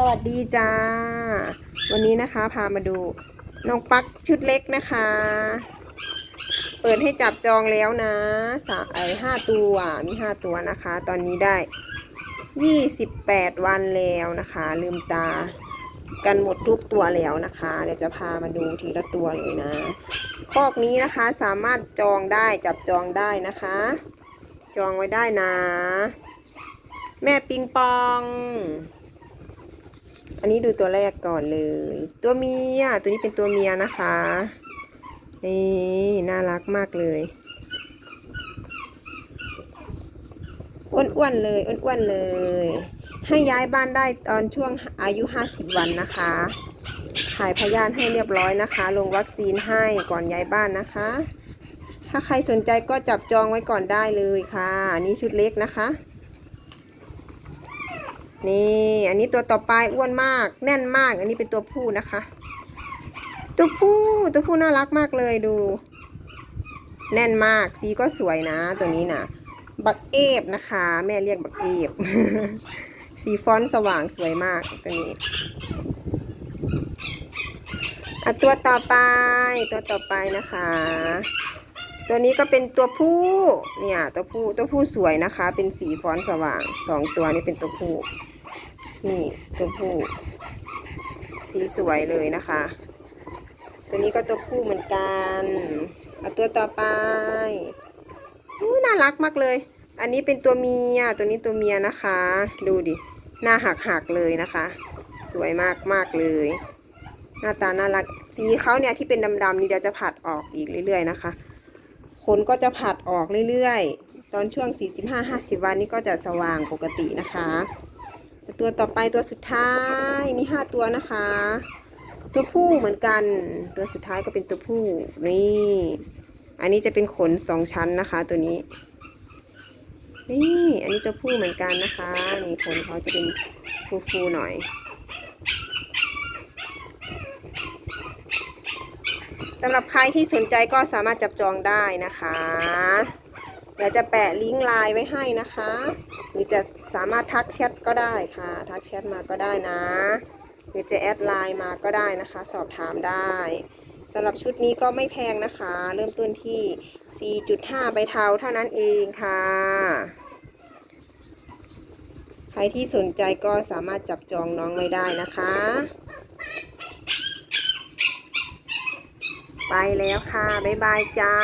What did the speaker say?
สวัสดีจ้า วันนี้นะคะพามาดูน้องปักชุดเล็กนะคะ เปิดให้จับจองแล้วนะสาไอห้าตัวมีห้าตัวนะคะ ตอนนี้ได้ยี่สิบแปดวันแล้วนะคะ ลืมตากันหมดทุกตัวแล้วนะคะ เดี๋ยวจะพามาดูทีละตัวเลยนะคอกนี้นะคะสามารถจองได้จับจองได้นะคะ จองไว้ได้นะ แม่ปิงปอง อันนี้ดูตัวแรกก่อนเลย ตัวเมีย ตัวนี้เป็นตัวเมียนะคะ นี่น่ารักมากเลยอ้วนๆเลยอ้วนๆเลย ให้ย้ายบ้านได้ตอนช่วงอายุ 50 วันนะคะถ่ายพยานให้เรียบร้อยนะคะ ลงวัคซีนให้ก่อนย้ายบ้านนะคะ ถ้าใครสนใจก็จับจองไว้ก่อนได้เลยค่ะ อันนี่ชุดเล็กนะคะ นี่อันนี้ตัวต่อไปอ้วนมาก แน่นมาก อันนี้เป็นตัวผู้นะคะ ตัวผู้ตัวผู้น่ารักมากเลยดู แน่นมากสีก็สวยนะ ตัวนี้นะบักเอฟนะคะ แม่เรียกบักเอฟสีฟอนต์สว่างสวยมากตัวนี้อตัวต่อไปตัวต่อไปนะคะ ตัวนี้ก็เป็นตัวผู้เนี่ยตัวผู้ตัวผู้สวยนะคะ เป็นสีฟอนสว่างสองตัวนี้เป็นตัวผู้นี่ตัวผู้ สีสวยเลยนะคะ ตัวนี้ก็ตัวผู้เหมือนกันเอาตัวต่อไปอู้น่ารักมากเลย อันนี้เป็นตัวเมียตัวนี้ตัวเมียนะคะ ดูดิหน้าหักหักๆเลยนะคะ สวยมากมากเลย หน้าตาน่ารักสีเขาเนี่ยที่เป็นดำๆนี่เดี๋ยวจะผัดออกอีกเรื่อยๆนะคะ นก็จะผัดออกเรื่อยๆ ตอนช่วง 45-50 วันนี้ก็จะสว่างปกตินะคะ ตัวต่อไปตัวสุดท้ายมี 5 ตัวนะคะ ตัวผู้เหมือนกัน ตัวสุดท้ายก็เป็นตัวผู้นี่ อันนี้จะเป็นขนสองชั้นนะคะตัวนี้ นี่ อันนี้ตัวผู้เหมือนกันนะคะ นี่ขนเขาจะเป็นฟูๆหน่อย สำหรับใครที่สนใจก็สามารถจับจองได้นะคะเดี๋ยวจะแปะลิงก์ไลน์ไว้ให้นะคะ หรือจะสามารถทักแชทก็ได้ค่ะ ทักแชทมาก็ได้นะ หรือจะแอดไลน์มาก็ได้นะคะ สอบถามได้สำหรับชุดนี้ก็ไม่แพงนะคะ เริ่มต้นที่ 4.5 ใบเทาเท่านั้นเองค่ะ ใครที่สนใจก็สามารถจับจองน้องไว้ได้นะคะ ไปแล้วค่ะ บ๊ายบายจ้า